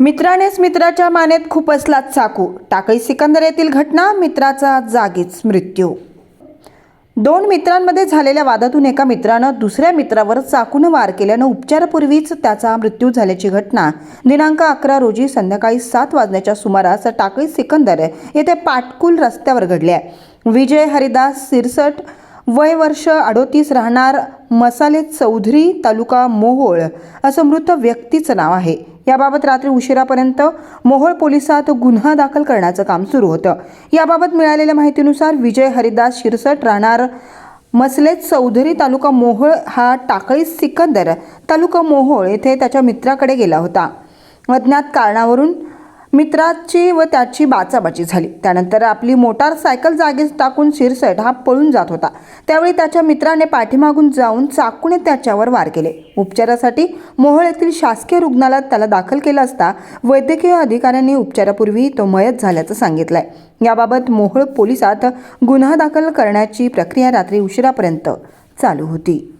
मित्रानेच मित्राच्या मानेत खुपसला चाकू टाकळी सिकंदर येथील घटना मित्राचा जागीच मृत्यू. दोन मित्रांमध्ये झालेल्या वादातून एका मित्रानं दुसऱ्या मित्रावर चाकून वार केल्यानं उपचारापूर्वीच त्याचा मृत्यू झाल्याची घटना. दिनांक अकरा रोजी संध्याकाळी सात वाजण्याच्या सुमारास टाकळी सिकंदर येथे पाटकुल रस्त्यावर घडली आहे. विजय हरिदास सिरसट वय वर्ष अडोतीस राहणार मसाले चौधरी तालुका मोहोळ असं मृत व्यक्तीचं नाव आहे. याबाबत रात्री उशिरापर्यंत मोहोळ पोलिसात गुन्हा दाखल करण्याचं काम सुरू होतं. याबाबत मिळालेल्या माहितीनुसार विजय हरिदास शिरसट राहणार मसले चौधरी तालुका मोहोळ हा टाकळी सिकंदर तालुका मोहोळ येथे त्याच्या मित्राकडे गेला होता. अज्ञात कारणावरून मित्राची व त्याची बाचाबाची झाली. त्यानंतर आपली मोटारसायकल जागीच टाकून शिरसट हा पळून जात होता. त्यावेळी त्याच्या मित्राने पाठीमागून जाऊन चाकूने त्याच्यावर वार केले. उपचारासाठी मोहोळ येथील शासकीय रुग्णालयात त्याला दाखल केलं असता वैद्यकीय अधिकाऱ्यांनी उपचारापूर्वी तो मयत झाल्याचं सांगितलंय. याबाबत मोहोळ पोलिसात गुन्हा दाखल करण्याची प्रक्रिया रात्री उशिरापर्यंत चालू होती.